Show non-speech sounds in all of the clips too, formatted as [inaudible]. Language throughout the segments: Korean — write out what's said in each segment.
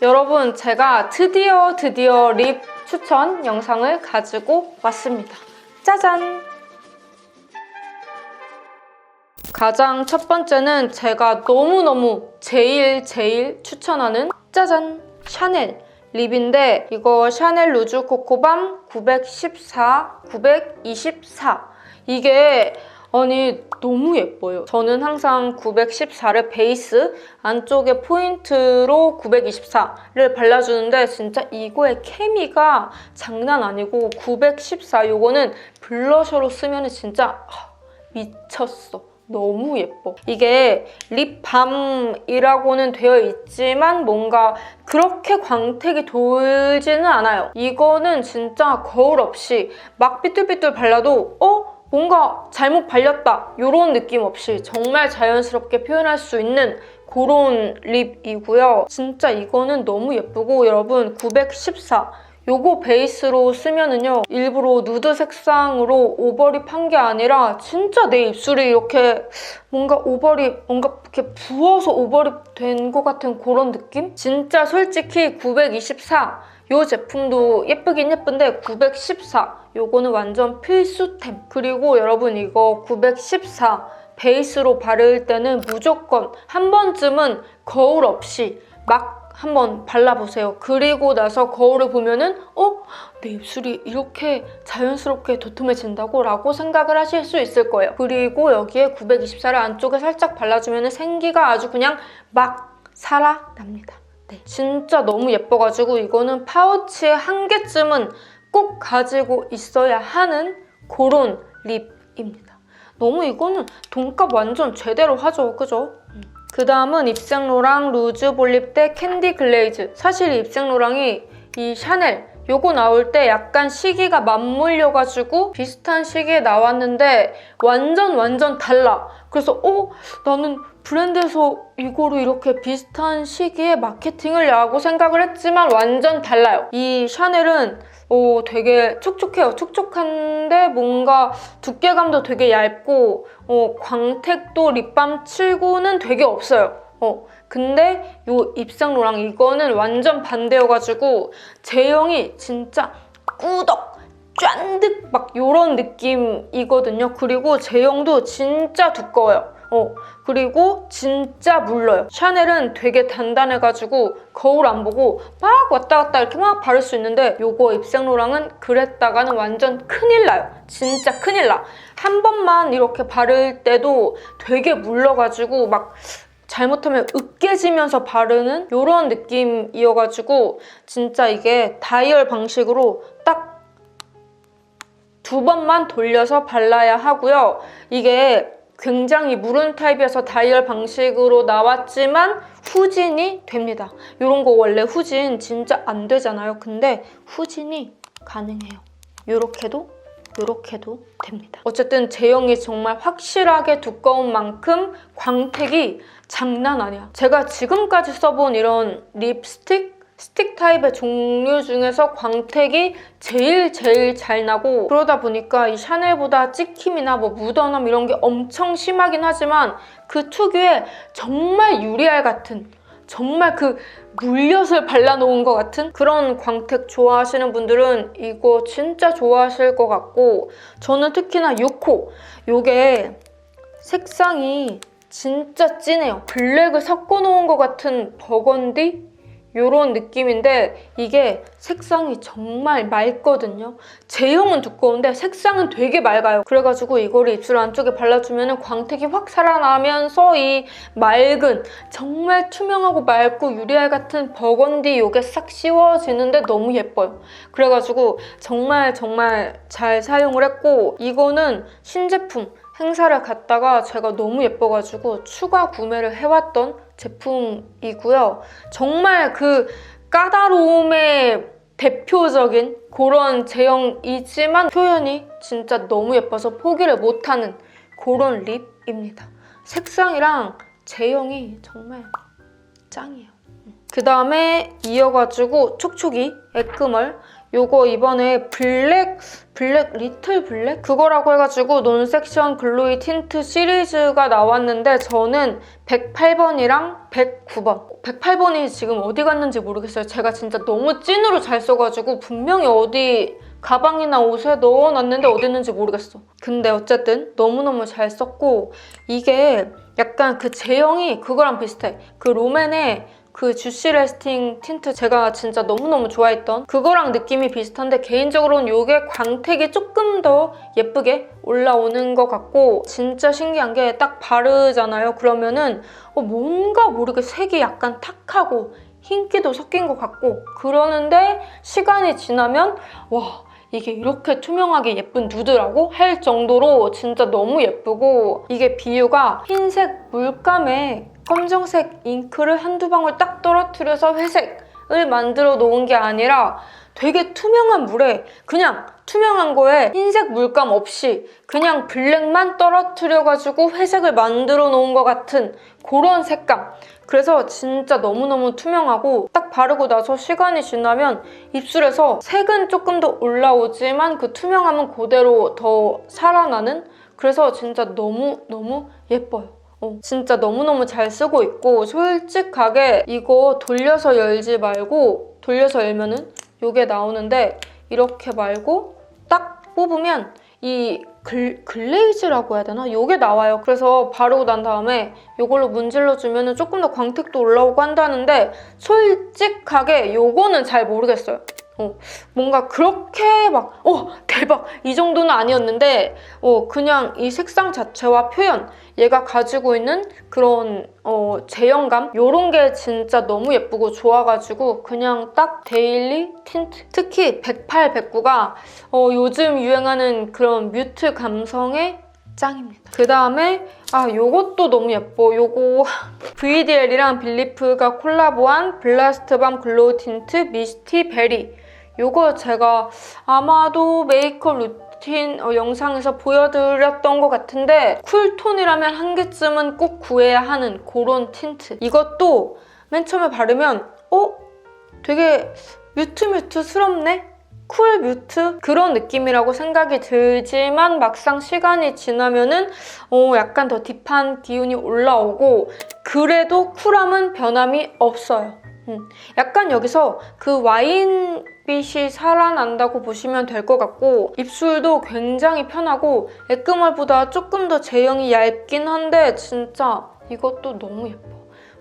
여러분 제가 드디어 드디어 립 추천 영상을 가지고 왔습니다. 짜잔! 가장 첫 번째는 제가 너무너무 제일 제일 추천하는 짜잔! 샤넬 립인데 이거 샤넬 루즈 코코밤 914, 924 이게 아니 너무 예뻐요. 저는 항상 914를 베이스 안쪽에 포인트로 924를 발라주는데 진짜 이거의 케미가 장난 아니고 914 요거는 블러셔로 쓰면 진짜 아, 미쳤어. 너무 예뻐. 이게 립밤이라고는 되어 있지만 뭔가 그렇게 광택이 돌지는 않아요. 이거는 진짜 거울 없이 막 삐뚤삐뚤 발라도 어? 뭔가 잘못 발렸다 이런 느낌 없이 정말 자연스럽게 표현할 수 있는 그런 립이고요. 진짜 이거는 너무 예쁘고 여러분 914 요거 베이스로 쓰면은요 일부러 누드 색상으로 오버립 한 게 아니라 진짜 내 입술이 이렇게 뭔가 오버립 뭔가 이렇게 부어서 오버립 된 것 같은 그런 느낌? 진짜 솔직히 924요 제품도 예쁘긴 예쁜데 914 요거는 완전 필수템 그리고 여러분 이거 914 베이스로 바를 때는 무조건 한 번쯤은 거울 없이 막 한번 발라보세요. 그리고 나서 거울을 보면은 어? 내 입술이 이렇게 자연스럽게 도톰해진다고? 라고 생각을 하실 수 있을 거예요. 그리고 여기에 924를 안쪽에 살짝 발라주면 생기가 아주 그냥 막 살아납니다. 네, 진짜 너무 예뻐가지고 이거는 파우치에 한 개쯤은 꼭 가지고 있어야 하는 그런 립입니다. 너무 이거는 돈값 완전 제대로 하죠, 그죠? 그 다음은 입생로랑 루즈 볼립 대 캔디 글레이즈. 사실 입생로랑이 이 샤넬 요거 나올 때 약간 시기가 맞물려가지고 비슷한 시기에 나왔는데 완전 완전 달라. 그래서 어? 나는 브랜드에서 이거를 이렇게 비슷한 시기에 마케팅을 하고 생각을 했지만 완전 달라요. 이 샤넬은 어, 되게 촉촉해요. 촉촉한데 뭔가 두께감도 되게 얇고 어, 광택도 립밤 칠고는 되게 없어요. 어, 근데 요 입생로랑 이거는 완전 반대여가지고 제형이 진짜 꾸덕 쫀득 막 요런 느낌이거든요. 그리고 제형도 진짜 두꺼워요. 어, 그리고 진짜 물러요. 샤넬은 되게 단단해가지고 거울 안 보고 막 왔다 갔다 이렇게 막 바를 수 있는데 요거 입생로랑은 그랬다가는 완전 큰일 나요. 진짜 큰일 나. 한 번만 이렇게 바를 때도 되게 물러가지고 막 잘못하면 으깨지면서 바르는 이런 느낌이어가지고 진짜 이게 다이얼 방식으로 딱 두 번만 돌려서 발라야 하고요. 이게 굉장히 무른 타입이어서 다이얼 방식으로 나왔지만 후진이 됩니다. 이런 거 원래 후진 진짜 안 되잖아요. 근데 후진이 가능해요. 이렇게도 이렇게도 됩니다. 어쨌든 제형이 정말 확실하게 두꺼운 만큼 광택이 장난 아니야. 제가 지금까지 써본 이런 립스틱 스틱 타입의 종류 중에서 광택이 제일 제일 잘 나고 그러다 보니까 이 샤넬보다 찍힘이나 뭐 묻어남 이런 게 엄청 심하긴 하지만 그 특유의 정말 유리알 같은 정말 그 물엿을 발라놓은 것 같은 그런 광택 좋아하시는 분들은 이거 진짜 좋아하실 것 같고 저는 특히나 6호 요게 색상이 진짜 진해요. 블랙을 섞어 놓은 것 같은 버건디 이런 느낌인데 이게 색상이 정말 맑거든요. 제형은 두꺼운데 색상은 되게 맑아요. 그래가지고 이거를 입술 안쪽에 발라주면 광택이 확 살아나면서 이 맑은 정말 투명하고 맑고 유리알 같은 버건디 이게 싹 씌워지는데 너무 예뻐요. 그래가지고 정말 정말 잘 사용을 했고 이거는 신제품 행사를 갔다가 제가 너무 예뻐가지고 추가 구매를 해왔던 제품이고요. 정말 그 까다로움의 대표적인 그런 제형이지만 표현이 진짜 너무 예뻐서 포기를 못하는 그런 립입니다. 색상이랑 제형이 정말 짱이에요. 그 다음에 이어가지고 촉촉이 애크멀 요거 이번에 블랙 블랙 리틀 블랙? 그거라고 해가지고 논섹션 글로이 틴트 시리즈가 나왔는데 저는 108번이랑 109번. 108번이 지금 어디 갔는지 모르겠어요. 제가 진짜 너무 찐으로 잘 써가지고 분명히 어디 가방이나 옷에 넣어놨는데 어디 있는지 모르겠어. 근데 어쨌든 너무너무 잘 썼고 이게 약간 그 제형이 그거랑 비슷해. 그 롬앤의 그 주시 레스팅 틴트 제가 진짜 너무너무 좋아했던 그거랑 느낌이 비슷한데 개인적으로는 이게 광택이 조금 더 예쁘게 올라오는 것 같고 진짜 신기한 게 딱 바르잖아요. 그러면은 어, 뭔가 모르게 색이 약간 탁하고 흰기도 섞인 것 같고 그러는데 시간이 지나면 와 이게 이렇게 투명하게 예쁜 누드라고 할 정도로 진짜 너무 예쁘고 이게 비유가 흰색 물감에 검정색 잉크를 한두 방울 딱 떨어뜨려서 회색을 만들어 놓은 게 아니라 되게 투명한 물에 그냥 투명한 거에 흰색 물감 없이 그냥 블랙만 떨어뜨려가지고 회색을 만들어 놓은 것 같은 그런 색감. 그래서 진짜 너무너무 투명하고 딱 바르고 나서 시간이 지나면 입술에서 색은 조금 더 올라오지만 그 투명함은 그대로 더 살아나는 그래서 진짜 너무너무 예뻐요. 어, 진짜 너무너무 잘 쓰고 있고 솔직하게 이거 돌려서 열지 말고 돌려서 열면은 이게 나오는데 이렇게 말고 딱 뽑으면 이 글, 글레이즈라고 해야 되나? 이게 나와요. 그래서 바르고 난 다음에 이걸로 문질러주면 조금 더 광택도 올라오고 한다는데 솔직하게 이거는 잘 모르겠어요. 어, 뭔가 그렇게 막, 어, 대박! 이 정도는 아니었는데, 어, 그냥 이 색상 자체와 표현, 얘가 가지고 있는 그런, 어, 제형감? 요런 게 진짜 너무 예쁘고 좋아가지고, 그냥 딱 데일리 틴트. 특히 108, 109가, 어, 요즘 유행하는 그런 뮤트 감성의 짱입니다. 그 다음에 아 요것도 너무 예뻐. 요거 [laughs] VDL이랑 빌리프가 콜라보한 블라스트밤 글로우 틴트 미스티 베리. 요거 제가 아마도 메이크업 루틴 어, 영상에서 보여드렸던 것 같은데 쿨톤이라면 한 개쯤은 꼭 구해야 하는 그런 틴트. 이것도 맨 처음에 바르면 어? 되게 뮤트뮤트스럽네? 쿨 뮤트 그런 느낌이라고 생각이 들지만 막상 시간이 지나면은 어 약간 더 딥한 기운이 올라오고 그래도 쿨함은 변함이 없어요. 음, 약간 여기서 그 와인빛이 살아난다고 보시면 될 것 같고 입술도 굉장히 편하고 에크멀보다 조금 더 제형이 얇긴 한데 진짜 이것도 너무 예뻐.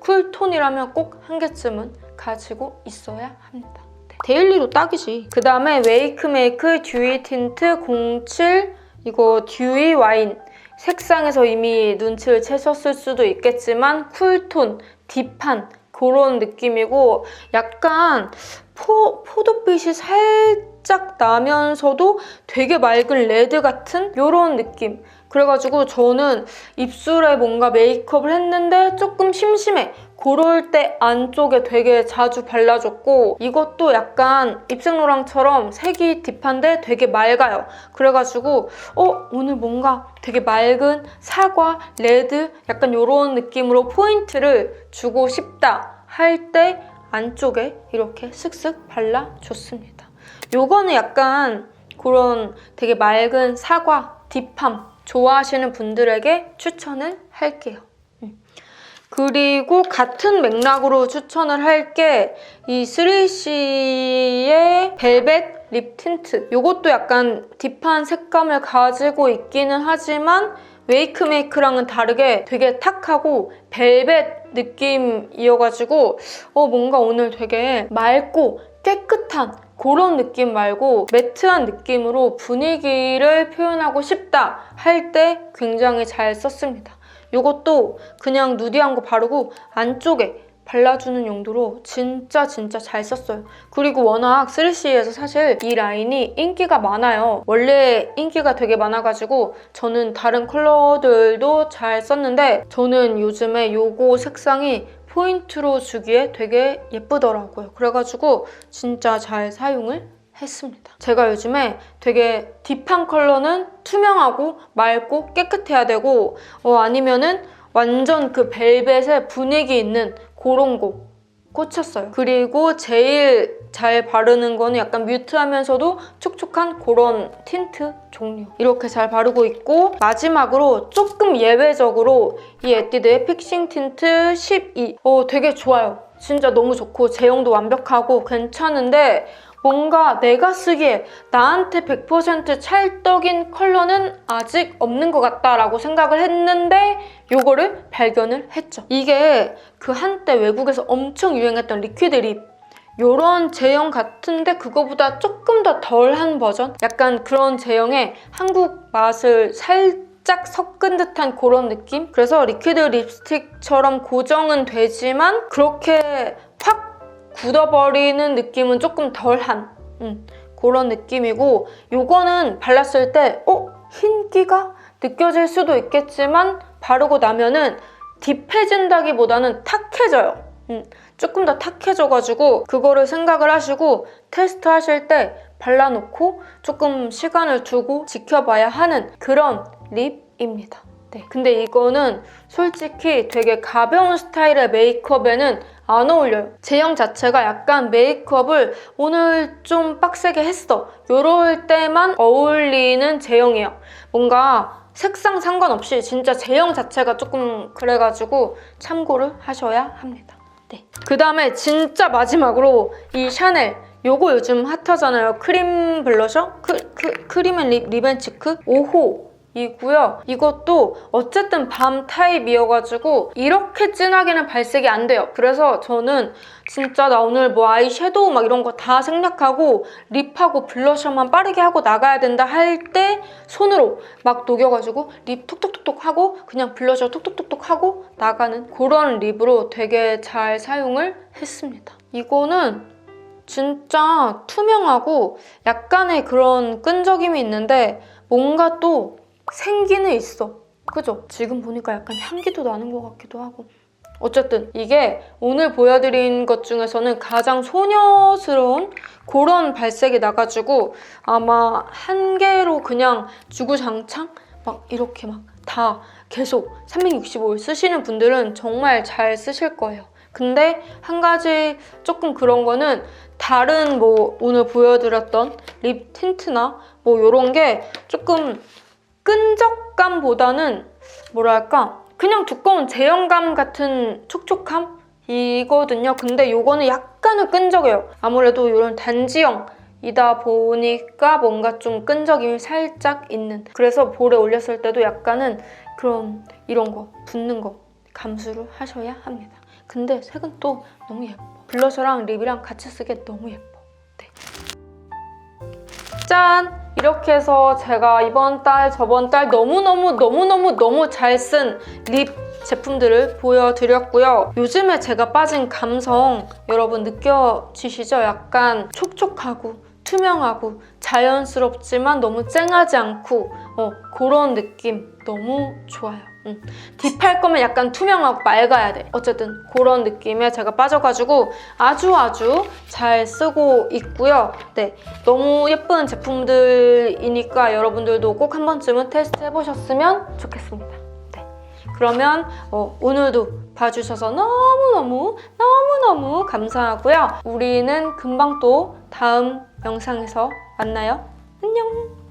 쿨톤이라면 꼭 한 개쯤은 가지고 있어야 합니다. 데일리로 딱이지. 그 다음에 웨이크메이크 듀이 틴트 07 이거 듀이 와인 색상에서 이미 눈치를 채셨을 수도 있겠지만 쿨톤, 딥한 그런 느낌이고 약간 포, 포도빛이 살짝 나면서도 되게 맑은 레드 같은 이런 느낌. 그래가지고 저는 입술에 뭔가 메이크업을 했는데 조금 심심해 그럴 때 안쪽에 되게 자주 발라줬고 이것도 약간 입생로랑처럼 색이 딥한데 되게 맑아요. 그래가지고 어 오늘 뭔가 되게 맑은 사과, 레드 약간 이런 느낌으로 포인트를 주고 싶다 할 때 안쪽에 이렇게 슥슥 발라줬습니다. 요거는 약간 그런 되게 맑은 사과, 딥함 좋아하시는 분들에게 추천을 할게요. 음. 그리고 같은 맥락으로 추천을 할 게 이 3CE의 벨벳 립 틴트 이것도 약간 딥한 색감을 가지고 있기는 하지만 웨이크메이크랑은 다르게 되게 탁하고 벨벳 느낌이어가지고 어 뭔가 오늘 되게 맑고 깨끗한 그런 느낌 말고 매트한 느낌으로 분위기를 표현하고 싶다 할 때 굉장히 잘 썼습니다. 이것도 그냥 누디한 거 바르고 안쪽에 발라주는 용도로 진짜 진짜 잘 썼어요. 그리고 워낙 3CE에서 사실 이 라인이 인기가 많아요. 원래 인기가 되게 많아가지고 저는 다른 컬러들도 잘 썼는데 저는 요즘에 요거 색상이 포인트로 주기에 되게 예쁘더라고요. 그래가지고 진짜 잘 사용을 했습니다. 제가 요즘에 되게 딥한 컬러는 투명하고 맑고 깨끗해야 되고 어, 아니면은 완전 그 벨벳의 분위기 있는 그런 거 꽂혔어요. 그리고 제일 잘 바르는 거는 약간 뮤트하면서도 촉촉한 그런 틴트 종류. 이렇게 잘 바르고 있고 마지막으로 조금 예외적으로 이 에뛰드의 픽싱 틴트 12. 어, 되게 좋아요. 진짜 너무 좋고 제형도 완벽하고 괜찮은데 뭔가 내가 쓰기에 나한테 100% 찰떡인 컬러는 아직 없는 것 같다라고 생각을 했는데 요거를 발견을 했죠. 이게 그 한때 외국에서 엄청 유행했던 리퀴드 립 요런 제형 같은데 그거보다 조금 더 덜한 버전? 약간 그런 제형의 한국 맛을 살짝 섞은 듯한 그런 느낌? 그래서 리퀴드 립스틱처럼 고정은 되지만 그렇게 확 굳어버리는 느낌은 조금 덜한 음, 그런 느낌이고 요거는 발랐을 때 어? 흰기가 느껴질 수도 있겠지만 바르고 나면은 딥해진다기보다는 탁해져요. 음, 조금 더 탁해져가지고 그거를 생각을 하시고 테스트 하실 때 발라놓고 조금 시간을 두고 지켜봐야 하는 그런 립입니다. 네. 근데 이거는 솔직히 되게 가벼운 스타일의 메이크업에는 안 어울려요. 제형 자체가 약간 메이크업을 오늘 좀 빡세게 했어. 이럴 때만 어울리는 제형이에요. 뭔가 색상 상관없이 진짜 제형 자체가 조금 그래가지고 참고를 하셔야 합니다. 네. 그 다음에 진짜 마지막으로 이 샤넬 요거 요즘 핫하잖아요. 크림 블러셔? 크, 크, 크림 앤 립, 립앤치크 5호 이고요. 이것도 어쨌든 밤 타입이어가지고 이렇게 진하게는 발색이 안 돼요. 그래서 저는 진짜 나 오늘 뭐 아이섀도우 막 이런 거 다 생략하고 립하고 블러셔만 빠르게 하고 나가야 된다 할 때 손으로 막 녹여가지고 립 톡톡톡톡 하고 그냥 블러셔 톡톡톡톡 하고 나가는 그런 립으로 되게 잘 사용을 했습니다. 이거는 진짜 투명하고 약간의 그런 끈적임이 있는데 뭔가 또 생기는 있어. 그죠? 지금 보니까 약간 향기도 나는 것 같기도 하고. 어쨌든 이게 오늘 보여드린 것 중에서는 가장 소녀스러운 그런 발색이 나가지고 아마 한 개로 그냥 주구장창 막 이렇게 막 다 계속 365일 쓰시는 분들은 정말 잘 쓰실 거예요. 근데 한 가지 조금 그런 거는 다른 뭐 오늘 보여드렸던 립 틴트나 뭐 이런 게 조금 끈적감보다는 뭐랄까 그냥 두꺼운 제형감 같은 촉촉함 이거든요. 근데 요거는 약간은 끈적여요. 아무래도 이런 단지형이다 보니까 뭔가 좀 끈적임이 살짝 있는. 그래서 볼에 올렸을 때도 약간은 그런 이런 거 붙는 거 감수를 하셔야 합니다. 근데 색은 또 너무 예뻐. 블러셔랑 립이랑 같이 쓰기에 너무 예뻐. 네. 짠! 이렇게 해서 제가 이번 달, 저번 달 너무너무 너무너무 너무 잘 쓴 립 제품들을 보여드렸고요. 요즘에 제가 빠진 감성 여러분 느껴지시죠? 약간 촉촉하고 투명하고 자연스럽지만 너무 쨍하지 않고 어, 그런 느낌 너무 좋아요. 음. 딥할 거면 약간 투명하고 맑아야 돼. 어쨌든 그런 느낌에 제가 빠져가지고 아주 아주 잘 쓰고 있고요. 네, 너무 예쁜 제품들이니까 여러분들도 꼭 한 번쯤은 테스트 해보셨으면 좋겠습니다. 네, 그러면 어, 오늘도 봐주셔서 너무너무 너무너무 감사하고요. 우리는 금방 또 다음 영상에서 만나요. 안녕!